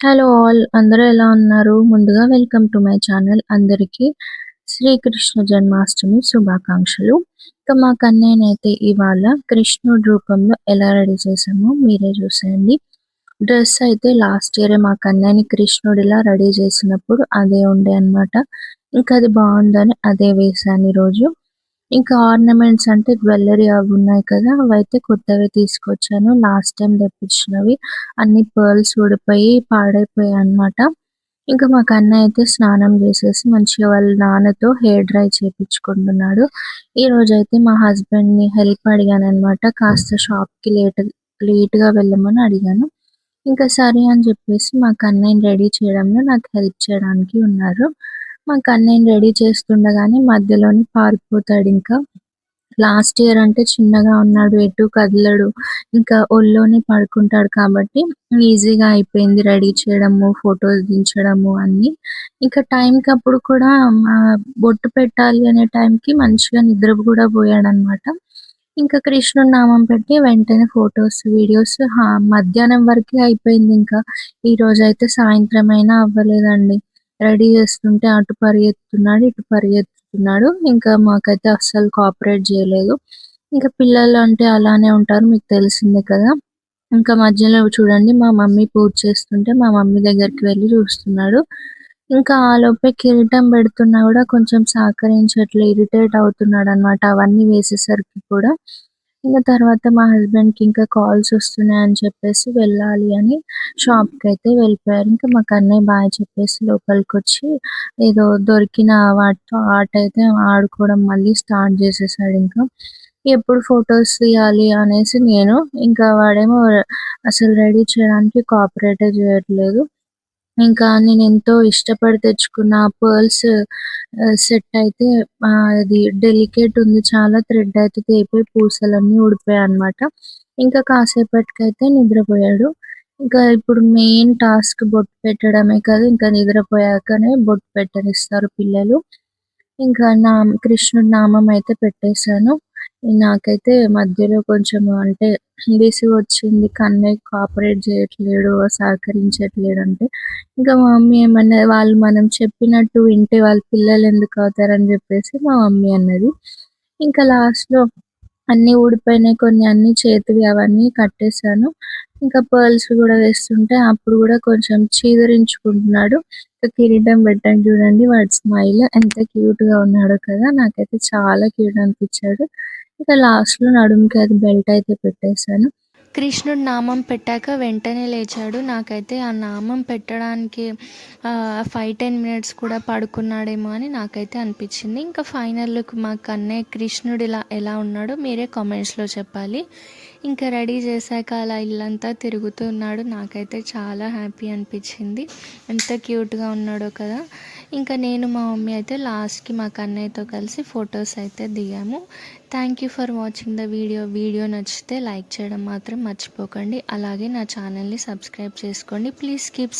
Hello all అందరూ ఎలా ఉన్నారు? ముందుగా వెల్కమ్ టు మై ఛానల్ అందరికీ శ్రీకృష్ణ జన్మాష్టమి శుభాకాంక్షలు. ఇక మా కన్నయ్యనైతే ఇవాళ కృష్ణుడి రూపంలో ఎలా రెడీ చేసామో మీరే చూసేయండి. డ్రెస్ అయితే లాస్ట్ ఇయర్ మా కన్నయ్యని కృష్ణుడిలా రెడీ చేసినప్పుడు అదే ఉండే అన్నమాట. ఇంకా అది బాగుందని అదే వేసాను ఈరోజు. ఇంకా ఆర్నమెంట్స్ అంటే జ్యువెలరీ అవి ఉన్నాయి కదా అవైతే కొత్తవి తీసుకొచ్చాను. లాస్ట్ టైం తెప్పించినవి. అన్ని పర్ల్స్ ఊడిపోయి పాడైపోయాయి అన్నమాట. ఇంకా మా కన్నయ్య అయితే స్నానం చేసేసి మంచిగా వాళ్ళ నాన్నతో హెయిర్ డ్రై చేపించుకుంటున్నాడు. ఈ రోజు అయితే మా హస్బెండ్ని హెల్ప్ అడిగాను అన్నమాట. కాస్త షాప్కి లేట్ లేట్గా వెళ్ళమని అడిగాను. ఇంకా సరే అని చెప్పేసి మా అన్నయ్యని రెడీ చేయడంలో నాకు హెల్ప్ చేయడానికి ఉన్నారు. మా కన్నయ్యని రెడీ చేస్తుండగానే మధ్యలోని పారిపోతాడు ఇంకా. లాస్ట్ ఇయర్ అంటే చిన్నగా ఉన్నాడు ఎటు కదలడు ఇంకా ఒళ్ళోనే పడుకుంటాడు కాబట్టి ఈజీగా అయిపోయింది రెడీ చేయడము ఫొటోస్ దించడము అన్ని. ఇంకా టైం కి అప్పుడు కూడా బొట్టు పెట్టాలి అనే టైం కి మంచిగా నిద్ర కూడా పోయాడు అన్నమాట ఇంకా కృష్ణుడు నామం పెట్టి వెంటనే ఫొటోస్ వీడియోస్ మధ్యాహ్నం వరకే అయిపోయింది ఇంకా. ఈ రోజు అయితే సాయంత్రం అయినా అవ్వలేదండి. రెడీ చేస్తుంటే అటు పరిగెత్తుతున్నాడు ఇటు పరిగెత్తుతున్నాడు. ఇంకా మాకైతే అస్సలు కోఆపరేట్ చేయలేదు. ఇంకా పిల్లలు అంటే అలానే ఉంటారు మీకు తెలిసిందే కదా. ఇంకా మధ్యలో చూడండి మా మమ్మీ పూజ చేస్తుంటే మా మమ్మీ దగ్గరికి వెళ్ళి చూస్తున్నాడు. ఇంకా ఆ లోపే కిరీటం పెడుతున్నా కూడా కొంచెం సహకరించట్లే ఇరిటేట్ అవుతున్నాడు అన్నమాట అవన్నీ వేసేసరికి కూడా. ఇంకా తర్వాత మా హస్బెండ్కి ఇంకా కాల్స్ వస్తున్నాయి అని చెప్పేసి వెళ్ళాలి అని షాప్కి అయితే వెళ్ళిపోయారు. ఇంకా మా అన్నయ్య బాయ్ చెప్పేసి లోపలికి వచ్చి ఏదో దొరికిన వాటితో ఆట అయితే ఆడుకోవడం మళ్ళీ స్టార్ట్ చేసేసాడు ఇంకా. ఎప్పుడు ఫొటోస్ తీయాలి అనేసి నేను ఇంకా వాడేమో అసలు రెడీ చేయడానికి కోఆపరేట్ చేయట్లేదు. ఇంకా నేను ఎంతో ఇష్టపడి తెచ్చుకున్న పర్ల్స్ సెట్ అయితే అది డెలికేట్ ఉంది. చాలా థ్రెడ్ అయితే తెగిపోయి పూసలన్నీ ఊడిపోయాయి అన్నమాట. ఇంకా కాసేపటికైతే నిద్రపోయాడు. ఇంకా ఇప్పుడు మెయిన్ టాస్క్ బొట్టు పెట్టడమే కాదు ఇంకా నిద్రపోయాకనే బొట్టు పెట్టనిస్తారు పిల్లలు. ఇంకా నా కృష్ణుడి నామం అయితే పెట్టేశాను. నాకైతే మధ్యలో కొంచెం అంటే విసుగు వచ్చింది. కన్నయ్య కోఆపరేట్ చేయట్లేడు సహకరించట్లేడు అంటే ఇంకా మా మమ్మీ ఏమన్నది వాళ్ళు మనం చెప్పినట్టు వింటే వాళ్ళ పిల్లలు ఎందుకు అవుతారని చెప్పేసి మా మమ్మీ అన్నది. ఇంకా లాస్ట్లో అన్ని ఊడిపోయినాయి. కొన్ని అన్ని చేతివి అవన్నీ కట్టేశాను. ఇంకా పర్ల్స్ కూడా వేస్తుంటే అప్పుడు కూడా కొంచెం చీదరించుకుంటున్నాడు. ఇంకా కిరీటం పెట్టండి చూడండి. వాడి స్మైల్ ఎంత క్యూట్గా ఉన్నాడో కదా. నాకైతే చాలా క్యూట్ అనిపించాడు. ఇంకా లాస్ట్లో నడుముకి అది బెల్ట్ అయితే పెట్టేశాను. కృష్ణుడు నామం పెట్టాక వెంటనే లేచాడు. నాకైతే ఆ నామం పెట్టడానికి ఫైవ్ టెన్ మినిట్స్ కూడా పడుకున్నాడేమో అని నాకైతే అనిపించింది. ఇంకా ఫైనల్ లుక్ మా కన్నే కృష్ణుడు ఇలా ఎలా ఉన్నాడో మీరే కామెంట్స్లో చెప్పాలి. ఇంకా రెడీ చేశాక అలా ఇల్లంతా తిరుగుతున్నాడు నాకైతే చాలా హ్యాపీ అనిపించింది. ఎంత క్యూట్గా ఉన్నాడో కదా. ఇంకా నేను మా మమ్మీ అయితే లాస్ట్కి మా కన్నయ్యతో కలిసి ఫొటోస్ అయితే దిగాము. Thank you for watching the video. Video నచ్చితే లైక్ చేయడం మాత్రం మర్చిపోకండి. అలాగే నా ఛానల్ని సబ్స్క్రైబ్ చేసుకోండి. Please keep